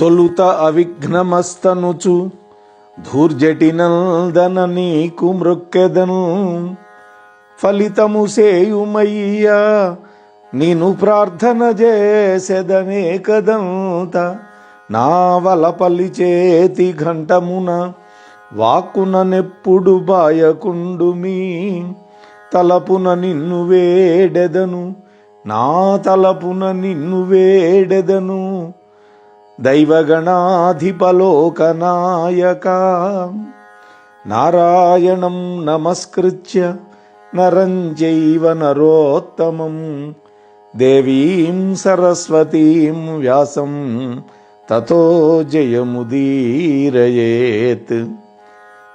తొలుత అవిఘ్నమస్తనుచు. ధూర్జటినందన నీకు మృక్కెదను. ఫలితము సేయుమయ్యా నేను ప్రార్థన చేసెదనే కదంత నా వలపల్లి చేతి ఘంటమున వాక్కున నెప్పుడు బాయకుండు మీ తలపున నిన్ను వేడెదను నా తలపున నిన్ను వేడెదను. దైవగణాధిపలోకనాయక. నారాయణం నమస్కృత్య నరం చైవ నరోత్తమం. దేవీం సరస్వతీం వ్యాసం తతో జయముదీరయేత్.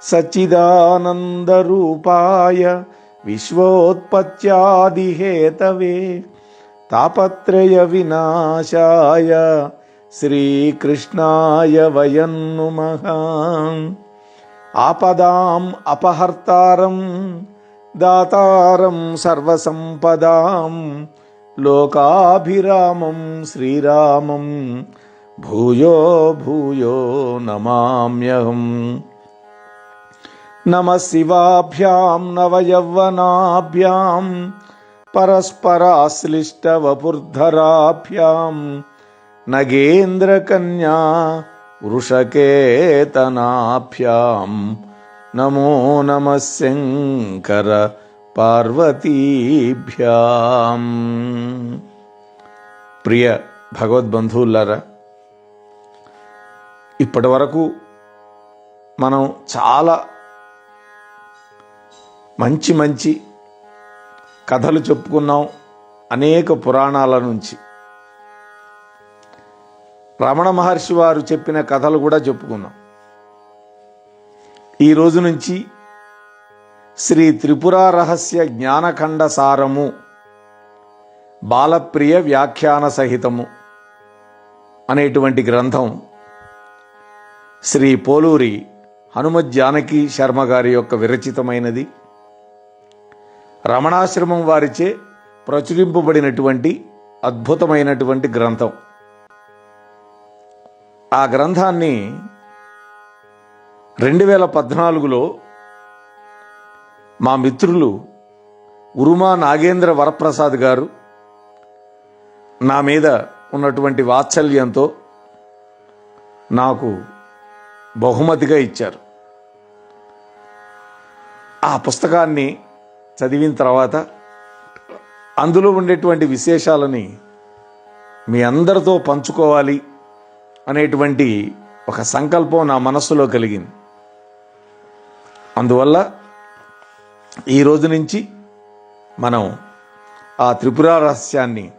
సచ్చిదానందరూపాయ విశ్వోత్పత్యాదిహేతవే తాపత్రయ వినాశాయ శ్రీకృష్ణాయ వయం నుమః. ఆపదాం అపహర్తారం దాతారం సర్వసంపదాం లోకాభిరామం శ్రీరామం భూయో భూయో నమామ్యహం. నమ శివాభ్యాం నవయౌవనాభ్యాం పరస్పరాశ్లిష్టవపుర్ధరాభ్యాం నగేంద్రకన్యా వృషకేతనాభ్యాం. నమో నమ శంకర పార్వతీభ్యాం. ప్రియ భగవద్బంధువులారా ఇప్పటి వరకు మనం చాలా మంచి మంచి కథలు చెప్పుకున్నాం అనేక పురాణాల నుంచి. రమణ మహర్షి వారు చెప్పిన కథలు కూడా చెప్పుకున్నాం. ఈ రోజు నుంచి శ్రీ త్రిపుర రహస్య జ్ఞానఖండ సారము బాలప్రియ వ్యాఖ్యాన సహితము అనేటువంటి గ్రంథం శ్రీ పోలూరి హనుమత్ జానకి శర్మ గారి యొక్క విరచితమైనది. రమణాశ్రమం వారిచే ప్రచురింపబడినటువంటి అద్భుతమైనటువంటి గ్రంథం. ఆ గ్రంథాన్ని రెండు వేల పద్నాలుగులో మా మిత్రులు ఉరుమా నాగేంద్ర వరప్రసాద్ గారు నా మీద ఉన్నటువంటి వాత్సల్యంతో నాకు బహుమతిగా ఇచ్చారు. ఆ పుస్తకాన్ని చదివిన తర్వాత అందులో ఉండేటువంటి విశేషాలని మీ అందరితో పంచుకోవాలి. అనేటువంటి ఒక సంకల్పం నా మనస్సులో కలిగింది. అందువల్ల ఈ రోజు నుంచి మనం ఆ త్రిపుర రహస్యాన్ని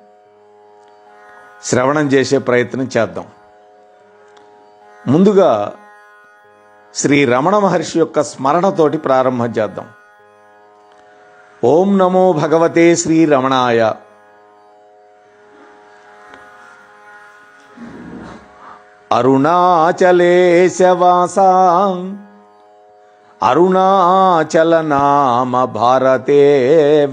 శ్రవణం చేసే ప్రయత్నం చేద్దాం. ముందుగా శ్రీ రమణ మహర్షి యొక్క స్మరణతోటి ప్రారంభం చేద్దాం. ఓం నమో భగవతే శ్రీ రమణాయ. अरुणाचलेशवासा अरुणाचलनाम भारते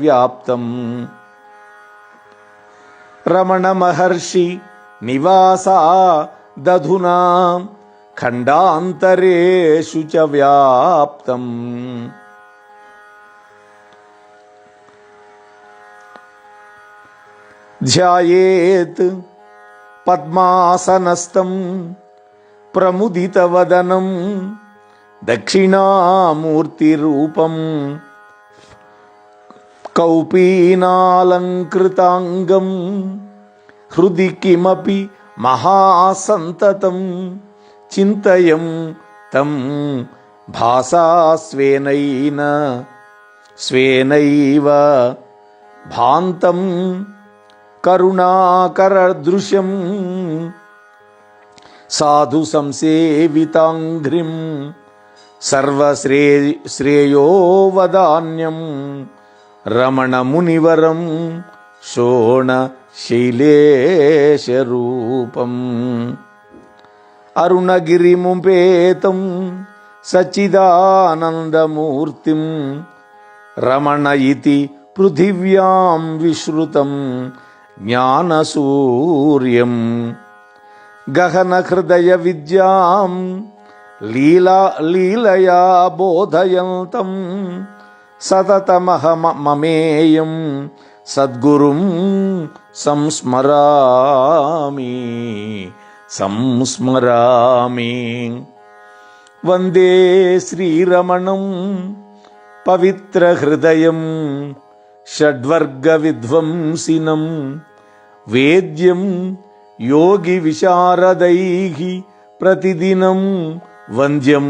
रमण महर्षि निवासा दधुना खण्डान्तरेषु च व्याप्तम्। ध्यायेत् పద్మాసనస్థం ప్రముదితవదనం దక్షిణామూర్తిరూపం కౌపీనాలంకృతాంగం హృది కిమపి మహాసంతతం చింతయం తం భాసాస్వేనైన స్వేనైవ భాంతం కరుణాకరదృశ్యం సాధు సంసేవితాంఘ్రిం సర్వశ్రే శ్రేయో వదాన్యం రమణమునివరం శోణ శైలేశరూపం అరుణగిరిముపేతం సచిదానందమూర్తిం రమణ ఇది పృథివ్యాం విశ్రుతం ஞானசூரியம் गहनहृदय विद्यां लीला लीलया बोधयन्तं सततमह ममेयं सद्गुरुं संस्मरामि संस्मरामि वन्दे श्रीरमणं पवित्रहृदयम् షడ్వర్గవిధ్వంసినం. వేద్యం యోగి విశారదై ప్రతిదినం. వంద్యం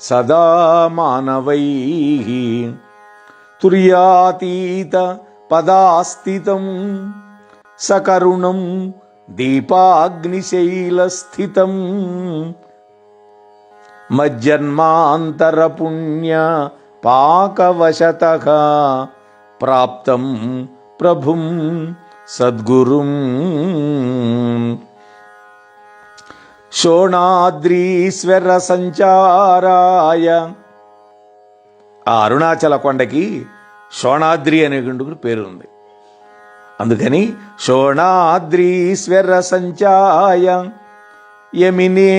సదా మానవై తుర్యాతీత పదాస్థితం. సకరుణం దీపాగ్నిశైలస్థితం. మజ్జన్మాంతరపుణ్య పాకవశత. ప్రాప్తం ప్రభుం సద్గురుం. శోణాద్రీశ్వర సంచారాయ ఆ అరుణాచల కొండకి శోణాద్రి అనే పేరు ఉంది అందుకని శోణాద్రీశ్వర సంచాయ యమినే.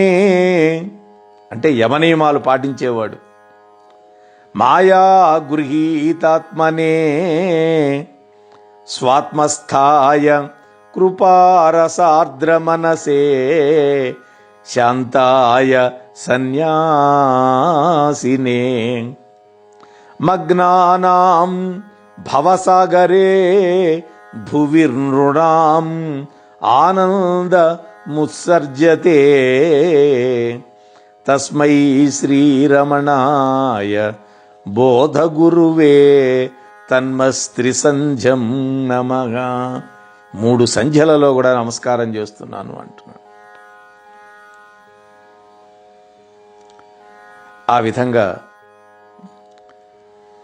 అంటే యమనియమాలు పాటించేవాడు. మాయా గృహీతాత్మనే స్వాత్మస్థాయ కృపారసార్ద్రమనసే శాంతాయ సన్యాసినే. మగ్నానాం భవసాగరే భువిర్నృణాం ఆనంద ముత్సర్జతే. తస్మై శ్రీరమణాయ బోధగురువే తన్మస్త్రి సంధ్యం నమగా మూడు సంధ్యలలో కూడా నమస్కారం చేస్తున్నాను అంటున్నాడు. ఆ విధంగా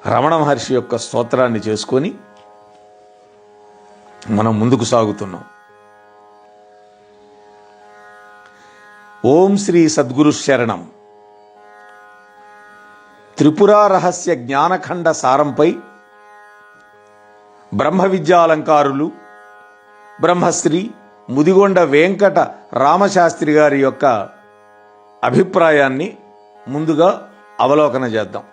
రమణ మహర్షి యొక్క స్తోత్రాన్ని చేసుకొని మనం ముందుకు సాగుతున్నాం. ఓం శ్రీ సద్గురు శరణం. త్రిపుర రహస్య జ్ఞానఖండ సారంపై బ్రహ్మ విద్యాలంకారులు బ్రహ్మశ్రీ ముదిగొండ వెంకట రామశాస్త్రి గారి యొక్క అభిప్రాయాన్ని ముందుగా అవలోకన చేద్దాం.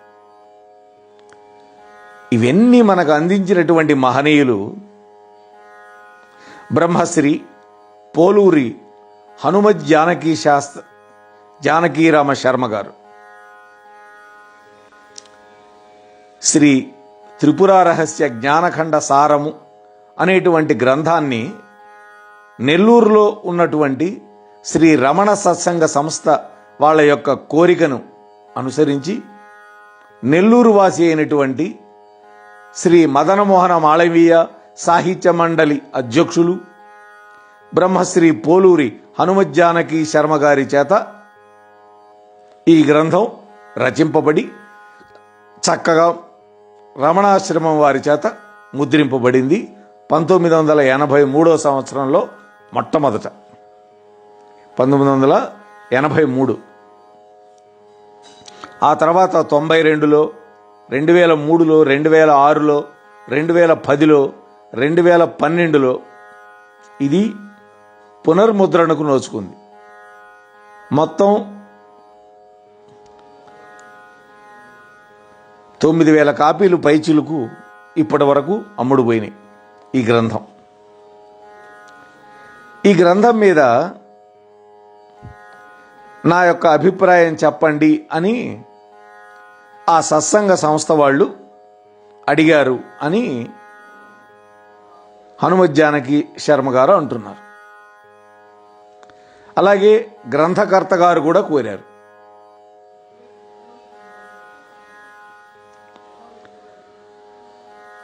ఇవన్నీ మనకు అందించినటువంటి మహనీయులు బ్రహ్మశ్రీ పోలూరి హనుమత్ జానకీ శాస్త్ర జానకీరామ శర్మ గారు. శ్రీ త్రిపురారహస్య జ్ఞానఖండ సారము అనేటువంటి గ్రంథాన్ని నెల్లూరులో ఉన్నటువంటి శ్రీ రమణ సత్సంగ సంస్థ వాళ్ళ యొక్క కోరికను అనుసరించి నెల్లూరు వాసి అయినటువంటి శ్రీ మదనమోహన మాళవీయ సాహిత్య మండలి అధ్యక్షులు బ్రహ్మశ్రీ పోలూరి హనుమజ్జానకి శర్మ గారి చేత ఈ గ్రంథం రచింపబడి చక్కగా రమణాశ్రమం వారి చేత ముద్రింపబడింది పంతొమ్మిది వందల ఎనభై మూడో సంవత్సరంలో మొట్టమొదట. పంతొమ్మిది వందల ఎనభై మూడు. ఆ తర్వాత తొంభై రెండులో రెండు వేల మూడులో రెండు వేల ఆరులో రెండు వేల పదిలో రెండు వేల పన్నెండులో ఇది పునర్ముద్రణకు నోచుకుంది. మొత్తం తొమ్మిది వేల కాపీలు పైచిలుకు ఇప్పటి వరకు అమ్ముడుపోయినాయి ఈ గ్రంథం. ఈ గ్రంథం మీద నా యొక్క అభిప్రాయం చెప్పండి అని ఆ సత్సంగ సంస్థ వాళ్ళు అడిగారు అని హనుమజ్జానకి శర్మ గారు అంటున్నారు. అలాగే గ్రంథకర్త గారు కూడా కోరారు.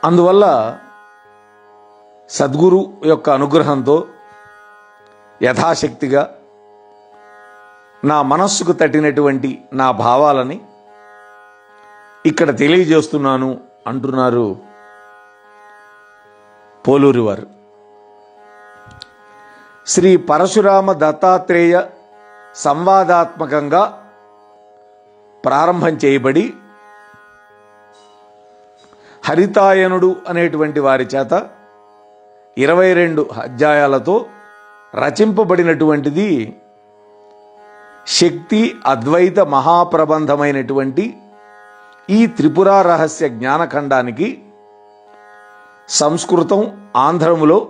అందువల్ల సద్గురు యొక్క అనుగ్రహంతో యథాశక్తిగా నా మనస్సుకు తట్టినటువంటి నా భావాలని ఇక్కడ తెలియజేస్తున్నాను అంటున్నారు పోలూరి వారు. శ్రీ పరశురామ దత్తాత్రేయ సంవాదాత్మకంగా ప్రారంభం చేయబడి హరితాయనుడు అనేటువంటి వారి చేత ఇరవై రెండు అధ్యాయాలతో రచింపబడినటువంటిది శక్తి అద్వైత మహాప్రబంధమైనటువంటి ఈ త్రిపుర రహస్య జ్ఞానఖండానికి సంస్కృతం ఆంధ్రములో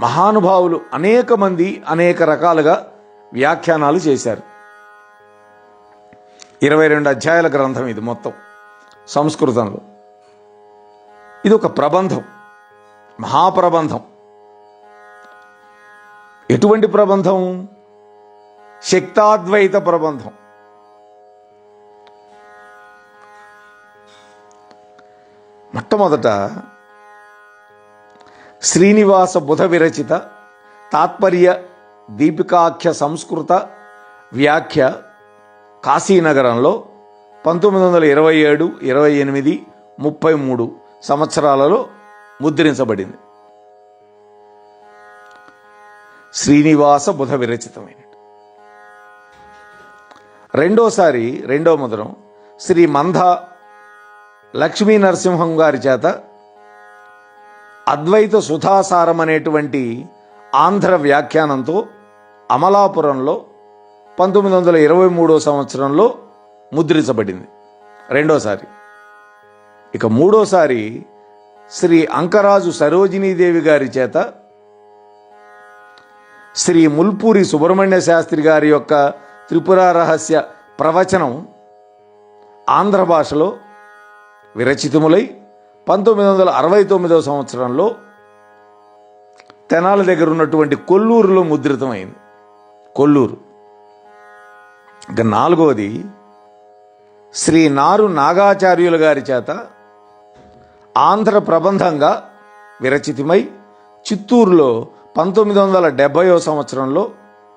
మహానుభావులు అనేక మంది అనేక రకాలుగా వ్యాఖ్యానాలు చేశారు. ఇరవై రెండు అధ్యాయాల గ్రంథం ఇది మొత్తం సంస్కృతంలో. ఇది ఒక ప్రబంధం. మహాప్రబంధం. ఎటువంటి ప్రబంధం? శక్తాద్వైత ప్రబంధం. మొట్టమొదట శ్రీనివాస బుధ విరచిత తాత్పర్య దీపికాఖ్య సంస్కృత వ్యాఖ్య కాశీనగరంలో పంతొమ్మిది వందల ఇరవై ఏడు ఇరవై ఎనిమిది ముప్పై మూడు సంవత్సరాలలో ముద్రించబడింది. శ్రీనివాస బుధ విరచితమైన రెండోసారి రెండో ముద్రం శ్రీ మంద లక్ష్మీ నరసింహం గారి చేత అద్వైత సుధాసారం అనేటువంటి ఆంధ్ర వ్యాఖ్యానంతో అమలాపురంలో పంతొమ్మిది వందల ఇరవై మూడో సంవత్సరంలో ముద్రించబడింది. రెండోసారి ఇక మూడోసారి శ్రీ అంకరాజు సరోజినీదేవి గారి చేత శ్రీ ముల్పూరి సుబ్రహ్మణ్య శాస్త్రి గారి యొక్క త్రిపుర రహస్య ప్రవచనం ఆంధ్ర భాషలో విరచితములై పంతొమ్మిది వందల అరవై తొమ్మిదవ సంవత్సరంలో తెనాల దగ్గర ఉన్నటువంటి కొల్లూరులో ముద్రితమైంది. కొల్లూరు. ఇక నాలుగవది శ్రీ నారు నాగాచార్యుల గారి చేత ఆంధ్ర ప్రబంధంగా విరచితమై చిత్తూరులో పంతొమ్మిది వందల డెబ్బయో సంవత్సరంలో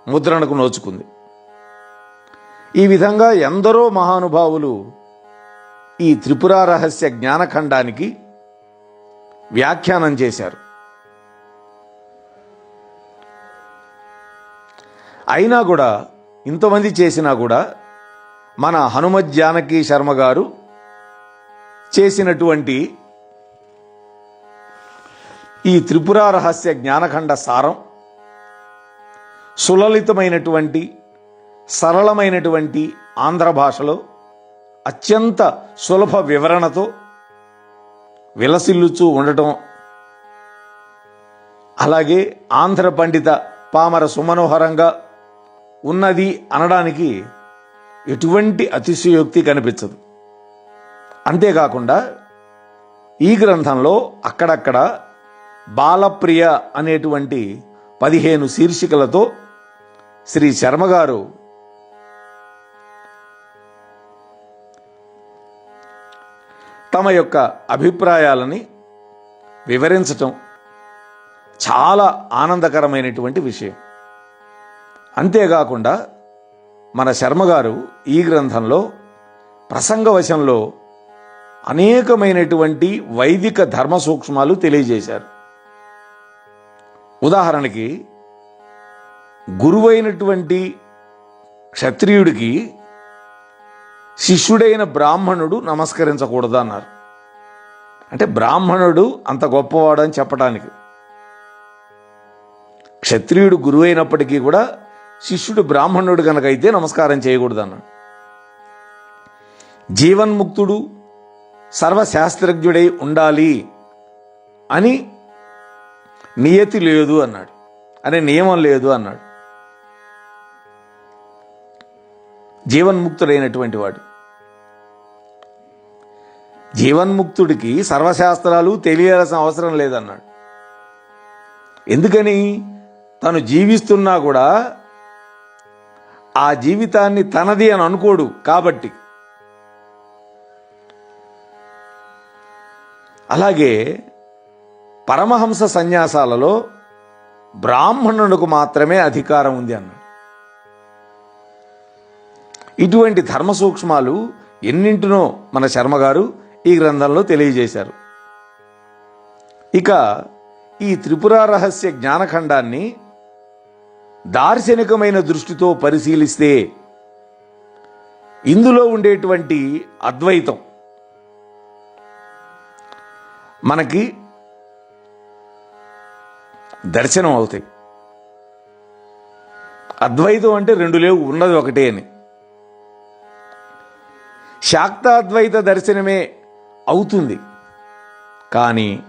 ముద్రణకు నోచుకుంది. ఈ విధంగా ఎందరో మహానుభావులు ఈ త్రిపుర రహస్య జ్ఞానఖండానికి వ్యాఖ్యానం చేశారు. అయినా కూడా ఇంతమంది చేసినా కూడా మన హనుమత్ జానకి శర్మ గారు చేసినటువంటి ఈ త్రిపుర రహస్య జ్ఞానఖండ సారం సులలితమైనటువంటి సరళమైనటువంటి ఆంధ్ర భాషలో అత్యంత సులభ వివరణతో విలసిల్లుచూ ఉండటం అలాగే ఆంధ్ర పండిత పామర సుమనోహరంగా ఉన్నది అనడానికి ఎటువంటి అతిశయోక్తి కనిపించదు. అంతేకాకుండా ఈ గ్రంథంలో అక్కడక్కడ బాలప్రియ అనేటువంటి పదిహేను శీర్షికలతో శ్రీ శర్మ గారు తమ యొక్క అభిప్రాయాలని వివరించటం చాలా ఆనందకరమైనటువంటి విషయం. అంతేకాకుండా మన శర్మగారు ఈ గ్రంథంలో ప్రసంగవశంలో అనేకమైనటువంటి వైదిక ధర్మ సూక్ష్మాలు తెలియజేశారు. ఉదాహరణకి గురువైనటువంటి క్షత్రియుడికి శిష్యుడైన బ్రాహ్మణుడు నమస్కరించకూడదు అన్నారు అంటే బ్రాహ్మణుడు అంత గొప్పవాడు అని చెప్పడానికి క్షత్రియుడు గురువు అయినప్పటికీ కూడా శిష్యుడు బ్రాహ్మణుడు కనుకైతే నమస్కారం చేయకూడదు అన్నాడు జీవన్ముక్తుడు సర్వశాస్త్రజ్ఞుడై ఉండాలి అని నియతి లేదు అన్నాడు. అనే నియమం లేదు అన్నాడు. జీవన్ముక్తుడైనటువంటి వాడు. జీవన్ముక్తుడికి సర్వశాస్త్రాలు తెలియాల్సిన అవసరం లేదన్నాడు. ఎందుకని? తను జీవిస్తున్నా కూడా ఆ జీవితాన్ని తనది అని అనుకోడు కాబట్టి. అలాగే పరమహంస సన్యాసాలలో బ్రాహ్మణుడికి మాత్రమే అధికారం ఉంది అన్నాడు. ఇటువంటి ధర్మ సూక్ష్మాలు ఎన్నింటినో మన శర్మగారు ఈ గ్రంథంలో తెలియజేశారు. ఇక ఈ త్రిపుర రహస్య జ్ఞానఖండాన్ని దార్శనికమైన దృష్టితో పరిశీలిస్తే ఇందులో ఉండేటువంటి అద్వైతం మనకి దర్శనం అవుతాయి. అద్వైతం అంటే రెండు లేవు ఉన్నది ఒకటే అని. శాక్తాద్వైత దర్శనమే అవుతుంది. కానీ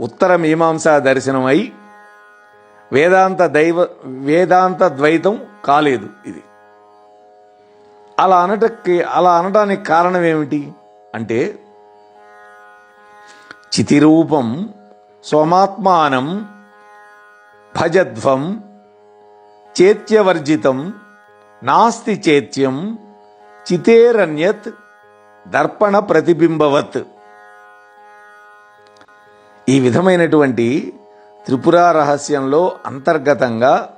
ఉత్తర మీమాంసా దర్శనం అయి వేదాంత దైవ వేదాంత ద్వైతం కాలేదు ఇది. అలా అనటకి అలా అనడానికి కారణం ఏమిటి? అంటే చితిరూపం సోమాత్మానం భజధ్వం చేత్యవర్జితం నాస్తి చేత్యం చితేరన్యత్ దర్పణ ప్రతిబింబవత్. ఈ విధమైనటువంటి త్రిపుర రహస్యంలో అంతర్గతంగా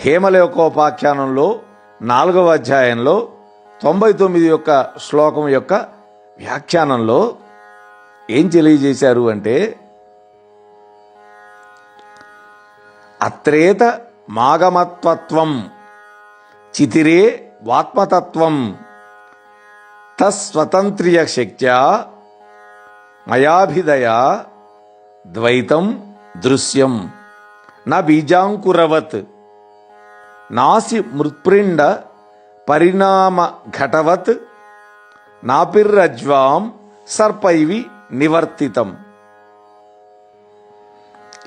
హేమలోకోపాఖ్యానంలో నాలుగవ అధ్యాయంలో తొంభై తొమ్మిది యొక్క శ్లోకం యొక్క వ్యాఖ్యానంలో ఏం తెలియజేశారు అంటే అత్రేత మాగమత్వత్వం చితిరే వాత్మతత్వం తస్వతంత్ర్య శక్త్యా మయాభిదయ ద్వైతం దృశ్యం నా బీజాంకురవత్ నాసి మృత్పిండ పరిణామ ఘటవత్ నాపిర్రజ్వాం సర్పైవి నివర్తితం.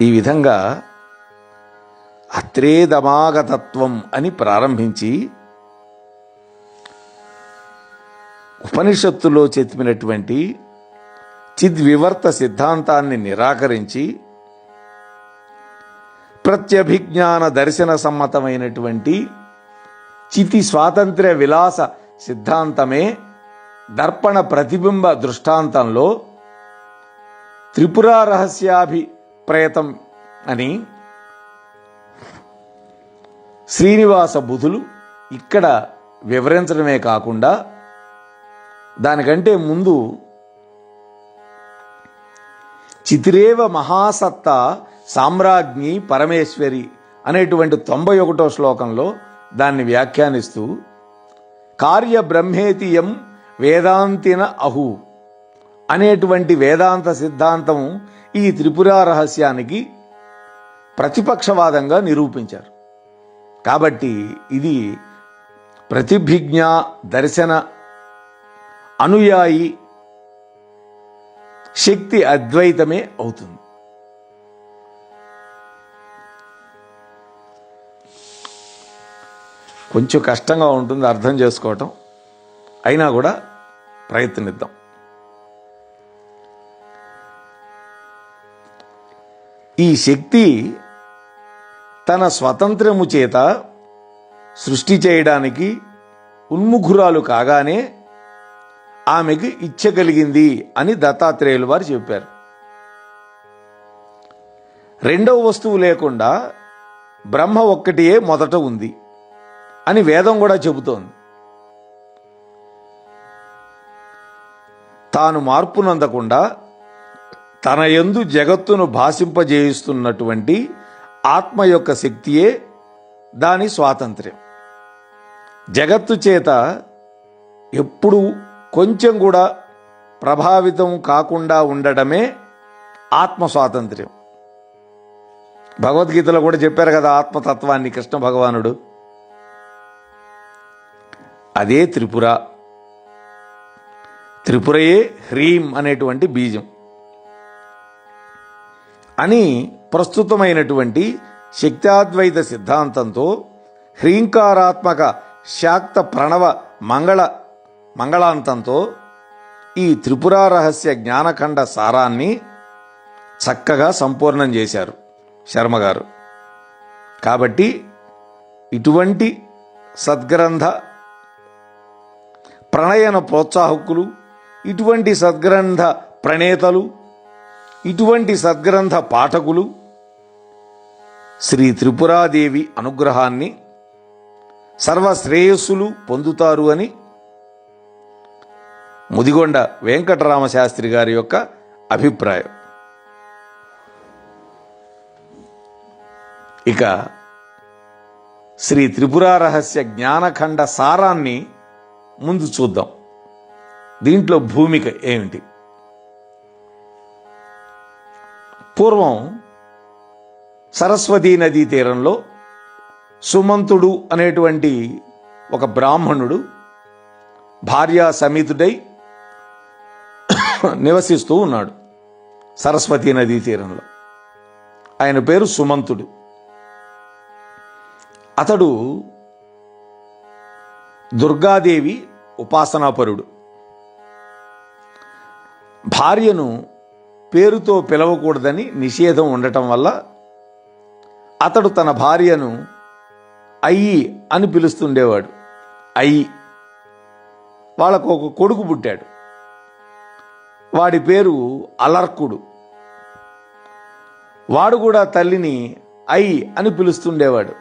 ఈ విధంగా అత్రేదమాగతత్వం అని ప్రారంభించి ఉపనిషత్తులో చెప్పినటువంటి చిద్వివర్త సిద్ధాంతాన్ని నిరాకరించి ప్రత్యభిజ్ఞాన దర్శన సమ్మతమైనటువంటి చితి స్వాతంత్ర్య విలాస సిద్ధాంతమే దర్పణ ప్రతిబింబ దృష్టాంతంలో త్రిపుర రహస్యాభిప్రేతం అని శ్రీనివాస బుధులు ఇక్కడ వివరించడమే కాకుండా దానికంటే ముందు చితిరేవ మహాసత్త సామ్రాజ్ఞి పరమేశ్వరి అనేటువంటి తొంభై ఒకటో శ్లోకంలో దాన్ని వ్యాఖ్యానిస్తూ కార్య బ్రహ్మేతియం వేదాంతిన అహు అనేటువంటి వేదాంత సిద్ధాంతం ఈ త్రిపుర రహస్యానికి ప్రతిపక్షవాదంగా నిరూపించారు. కాబట్టి ఇది ప్రతిభిజ్ఞ దర్శన అనుయాయి శక్తి అద్వైతమే అవుతుంది. కొంచెం కష్టంగా ఉంటుంది అర్థం చేసుకోవటం. అయినా కూడా ప్రయత్నిద్దాం. ఈ శక్తి తన స్వతంత్రము చేత సృష్టి చేయడానికి ఉన్ముఖురాలు కాగానే ఆమెకి ఇచ్చ కలిగింది అని దత్తాత్రేయులు వారు చెప్పారు. రెండవ వస్తువు లేకుండా బ్రహ్మ ఒక్కటియే మొదట ఉంది అని వేదం కూడా చెబుతోంది. తాను మార్పునందకుండా తన యందు జగత్తును భాషింపజేయిస్తున్నటువంటి ఆత్మ యొక్క శక్తియే దాని స్వాతంత్ర్యం. జగత్తు చేత ఎప్పుడు కొంచెం కూడా ప్రభావితం కాకుండా ఉండడమే ఆత్మ స్వాతంత్ర్యం. భగవద్గీతలో కూడా చెప్పారు కదా ఆత్మతత్వాన్ని కృష్ణ భగవానుడు. అదే త్రిపుర. త్రిపురయే హ్రీం అనేటువంటి బీజం. అని ప్రస్తుతమైనటువంటి శక్తాద్వైత సిద్ధాంతంతో హ్రీంకారాత్మక శాక్త ప్రణవ మంగళ మంగళాంతంతో ఈ త్రిపుర రహస్య జ్ఞానఖండ సారాన్ని చక్కగా సంపూర్ణం చేశారు శర్మగారు కాబట్టి ఇటువంటి సద్గ్రంథ ప్రణయన ప్రోత్సాహకులు ఇటువంటి సద్గ్రంథ ప్రణేతలు ఇటువంటి సద్గ్రంథ పాఠకులు శ్రీ త్రిపురాదేవి అనుగ్రహాన్ని సర్వశ్రేయస్సులు పొందుతారు అని ముదిగొండ వెంకటరామశాస్త్రి గారి యొక్క అభిప్రాయం. ఇక శ్రీ త్రిపుర రహస్య జ్ఞానఖండ సారాన్ని ముందు చూద్దాం. దీంట్లో భూమిక ఏమిటి? పూర్వం సరస్వతీ నదీ తీరంలో సుమంతుడు అనేటువంటి ఒక బ్రాహ్మణుడు భార్యా సమేతుడై నివసిస్తూ ఉన్నాడు సరస్వతీ నదీ తీరంలో. ఆయన పేరు సుమంతుడు. అతడు దుర్గాదేవి ఉపాసనాపరుడు. భార్యను పేరుతో పిలవకూడదని నిషేధం ఉండటం వల్ల అతడు తన భార్యను అయ్యి అని పిలుస్తుండేవాడు. అయ్యి వాళ్ళకు ఒక కొడుకు పుట్టాడు. వాడి పేరు అలర్కుడు. వాడు కూడా తల్లిని ఐ అని పిలుస్తుండేవాడు.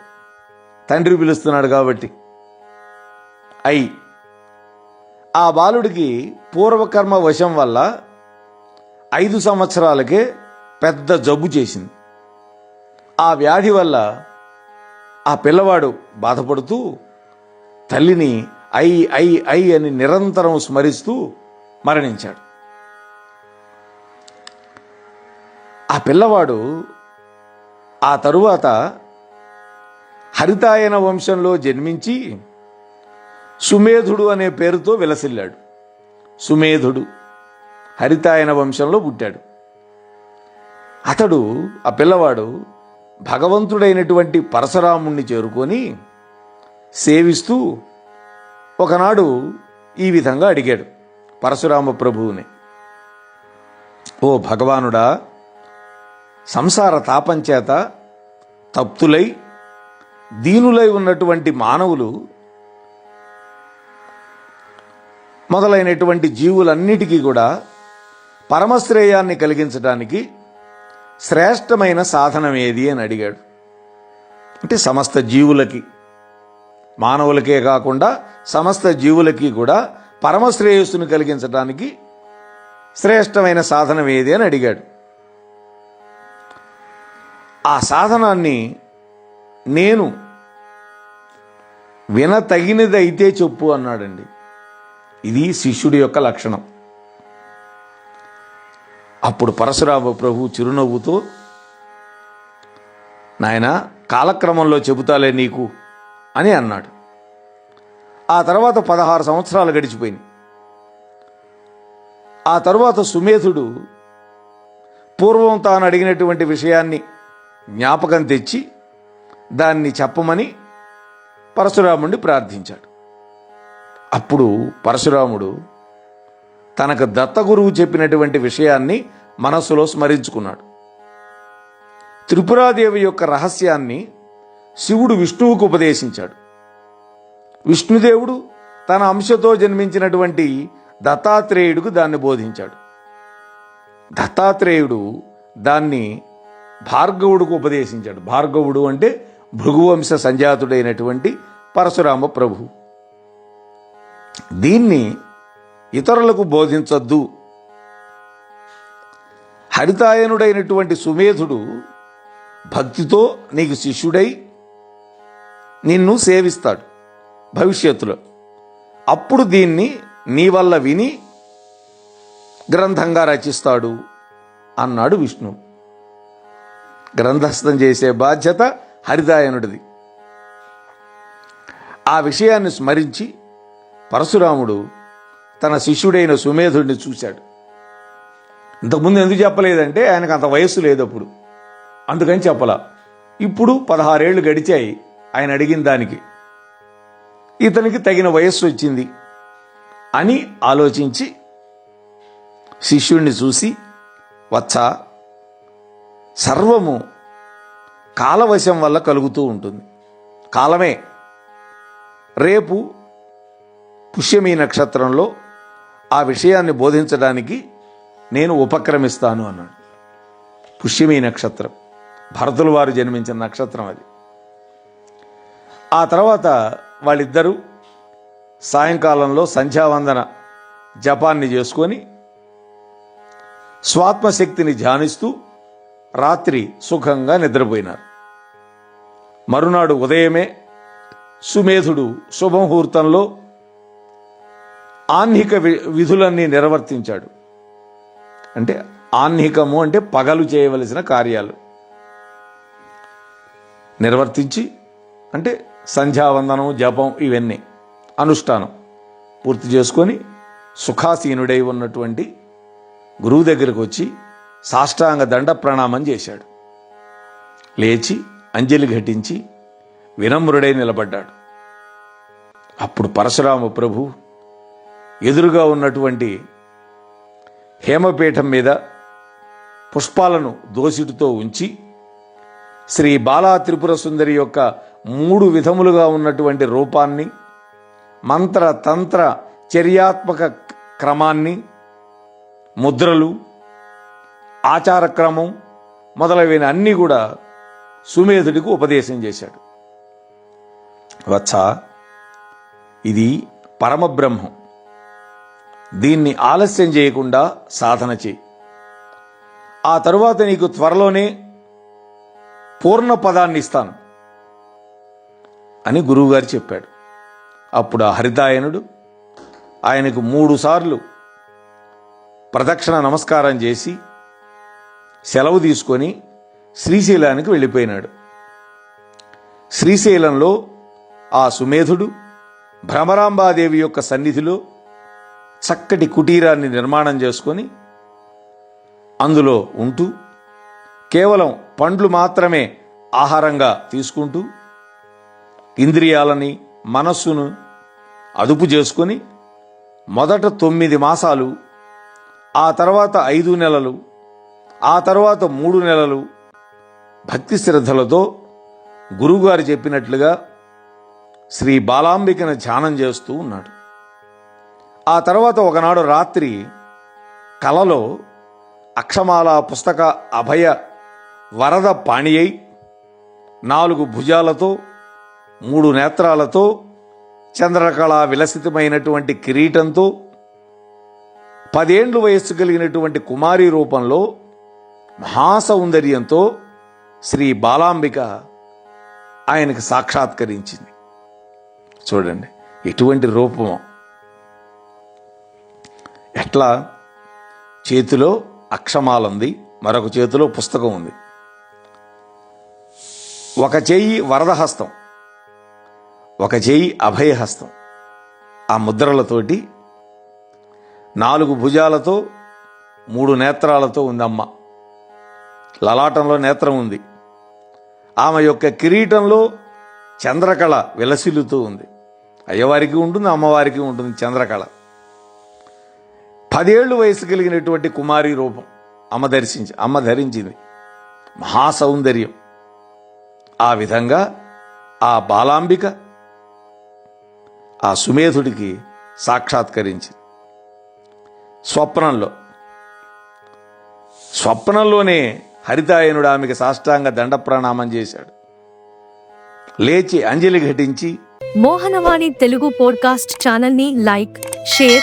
తండ్రి పిలుస్తున్నాడు కాబట్టి. ఐ. ఆ బాలుడికి పూర్వకర్మ వశం వల్ల ఐదు సంవత్సరాలకే పెద్ద జబ్బు చేసింది. ఆ వ్యాధి వల్ల ఆ పిల్లవాడు బాధపడుతూ తల్లిని ఐ ఐ ఐ అని నిరంతరం స్మరిస్తూ మరణించాడు. ఆ పిల్లవాడు ఆ తరువాత హరితాయన వంశంలో జన్మించి సుమేధుడు అనే పేరుతో విలసిల్లాడు. సుమేధుడు. హరితాయన వంశంలో పుట్టాడు. అతడు ఆ పిల్లవాడు భగవంతుడైనటువంటి పరశురాముణ్ణి చేరుకొని సేవిస్తూ ఒకనాడు ఈ విధంగా అడిగాడు పరశురామ ప్రభువుని. ఓ భగవానుడా సంసార తాపంచేత తప్తులై దీనులై ఉన్నటువంటి మానవులు మొదలైనటువంటి జీవులన్నిటికీ కూడా పరమశ్రేయాన్ని కలిగించడానికి శ్రేష్టమైన సాధనం ఏది అని అడిగాడు. అంటే సమస్త జీవులకి మానవులకే కాకుండా సమస్త జీవులకి కూడా పరమశ్రేయస్సును కలిగించడానికి శ్రేష్టమైన సాధనం ఏది అని అడిగాడు. ఆ సాధనాన్ని నేను వినతగినది అయితే చెప్పు అన్నాడండి. ఇది శిష్యుడి యొక్క లక్షణం. అప్పుడు పరశురామ ప్రభు చిరునవ్వుతో నాయన కాలక్రమంలో చెబుతాలే నీకు అని అన్నాడు. ఆ తర్వాత పదహారు సంవత్సరాలు గడిచిపోయింది ఆ తరువాత సుమేధుడు పూర్వం తాను అడిగినటువంటి విషయాన్ని జ్ఞాపకం తెచ్చి దాన్ని చెప్పమని పరశురాముడిని ప్రార్థించాడు. అప్పుడు పరశురాముడు తనకు దత్తగురువు చెప్పినటువంటి విషయాన్ని మనస్సులో స్మరించుకున్నాడు. త్రిపురాదేవి యొక్క రహస్యాన్ని శివుడు విష్ణువుకు ఉపదేశించాడు. విష్ణుదేవుడు తన అంశతో జన్మించినటువంటి దత్తాత్రేయుడికి దాన్ని బోధించాడు. దత్తాత్రేయుడు దాన్ని భార్గవుడికి ఉపదేశించాడు. భార్గవుడు అంటే భృగువంశ సంజాతుడైనటువంటి పరశురామ ప్రభు. దీన్ని ఇతరులకు బోధించొద్దు. హరితాయనుడైనటువంటి సుమేధుడు భక్తితో నీకు శిష్యుడై నిన్ను సేవిస్తాడు భవిష్యత్తులో. అప్పుడు దీన్ని నీ వల్ల విని గ్రంథంగా రచిస్తాడు అన్నాడు విష్ణు. గ్రంథస్థం చేసే బాధ్యత హరిదాయనుడిది ఆ విషయాన్ని స్మరించి పరశురాముడు తన శిష్యుడైన సుమేధుడిని చూశాడు. ఇంతకుముందు ఎందుకు చెప్పలేదంటే ఆయనకు అంత వయస్సు లేదు అప్పుడు. అందుకని చెప్పలా. ఇప్పుడు పదహారేళ్ళు గడిచాయి ఆయన అడిగిన దానికి. ఇతనికి తగిన వయస్సు వచ్చింది అని ఆలోచించి శిష్యుణ్ణి చూసి వచ్చా సర్వము కాలవశం వల్ల కలుగుతూ ఉంటుంది. కాలమే. రేపు పుష్యమి నక్షత్రంలో ఆ విషయాన్ని బోధించడానికి నేను ఉపక్రమిస్తాను అన్నాడు. పుష్యమి నక్షత్రం. భరతులు వారు జన్మించిన నక్షత్రం అది. ఆ తర్వాత వాళ్ళిద్దరూ సాయంకాలంలో సంధ్యావందన జపాన్ని చేసుకొని స్వాత్మశక్తిని ధ్యానిస్తూ రాత్రి సుఖంగా నిద్రపోయినారు. మరునాడు ఉదయమే సుమేధుడు శుభముహూర్తంలో ఆహ్నిక వి- విధులన్నీ నిర్వర్తించాడు. అంటే ఆహ్నికము అంటే పగలు చేయవలసిన కార్యాలు. నిర్వర్తించి అంటే సంధ్యావందనం జపం ఇవన్నీ అనుష్ఠానం పూర్తి చేసుకొని సుఖాసీనుడై ఉన్నటువంటి గురువు దగ్గరకు వచ్చి సాష్టాంగ దండ ప్రణామం చేశాడు. లేచి అంజలి ఘటించి వినమ్రుడై నిలబడ్డాడు. అప్పుడు పరశురామ ప్రభు ఎదురుగా ఉన్నటువంటి హేమపీఠం మీద పుష్పాలను దోసిటితో ఉంచి శ్రీ బాలా త్రిపుర సుందరి యొక్క మూడు విధములుగా ఉన్నటువంటి రూపాన్ని మంత్ర తంత్ర చర్యాత్మక క్రమాన్ని ముద్రలు ఆచార క్రమం మొదలైన అన్నీ కూడా సుమేధుడికి ఉపదేశం చేశాడు. వత్స ఇది పరమబ్రహ్మం. దీన్ని ఆలస్యం చేయకుండా సాధన చేయి. ఆ తరువాత నీకు త్వరలోనే పూర్ణ పదాన్ని ఇస్తాను అని గురువుగారు చెప్పాడు. అప్పుడు ఆ హరితాయనుడు ఆయనకు మూడు సార్లు ప్రదక్షిణ నమస్కారం చేసి సెలవు తీసుకొని శ్రీశైలానికి వెళ్ళిపోయినాడు. శ్రీశైలంలో ఆ సుమేధుడు భ్రమరాంబాదేవి యొక్క సన్నిధిలో చక్కటి కుటీరాన్ని నిర్మాణం చేసుకొని అందులో ఉంటూ కేవలం పండ్లు మాత్రమే ఆహారంగా తీసుకుంటూ ఇంద్రియాలని మనస్సును అదుపు చేసుకొని మొదట తొమ్మిది మాసాలు ఆ తర్వాత ఐదు నెలలు ఆ తర్వాత మూడు నెలలు భక్తి శ్రద్ధలతో గురువుగారు చెప్పినట్లుగా శ్రీ బాలాంబికను ధ్యానం చేస్తూ ఉన్నాడు. ఆ తర్వాత ఒకనాడు రాత్రి కలలో అక్షమాల పుస్తక అభయ వరద పాణియై నాలుగు భుజాలతో మూడు నేత్రాలతో చంద్రకళ విలసితమైనటువంటి కిరీటంతో పదేండ్లు వయస్సు కలిగినటువంటి కుమారి రూపంలో మహాసౌందర్యంతో శ్రీ బాలాంబిక ఆయనకు సాక్షాత్కరించింది. చూడండి ఎటువంటి రూపమో. ఎట్లా? చేతిలో అక్షమాలుంది మరొక చేతిలో పుస్తకం ఉంది ఒక చేయి వరదహస్తం ఒక చేయి అభయహస్తం. ఆ ముద్రలతోటి నాలుగు భుజాలతో మూడు నేత్రాలతో ఉంది అమ్మ లలాటంలో నేత్రం ఉంది ఆమె యొక్క కిరీటంలో చంద్రకళ విలసిల్లుతూ ఉంది. అయ్యవారికి ఉంటుంది అమ్మవారికి ఉంటుంది చంద్రకళ. పదేళ్ళు వయసు కలిగినటువంటి కుమారి రూపం. అమ్మ దర్శించి అమ్మ ధరించింది. మహాసౌందర్యం. ఆ విధంగా ఆ బాలాంబిక ఆ సుమేధుడికి సాక్షాత్కరించింది. స్వప్నంలో. స్వప్నంలోనే హరితాయనుడు ఆమెకి సాష్టాంగ దండ ప్రణామం చేశాడు. లేచి అంజలి ఘటించి మోహనవాణి తెలుగు పోడ్కాస్ట్ ఛానల్ని లైక్ షేర్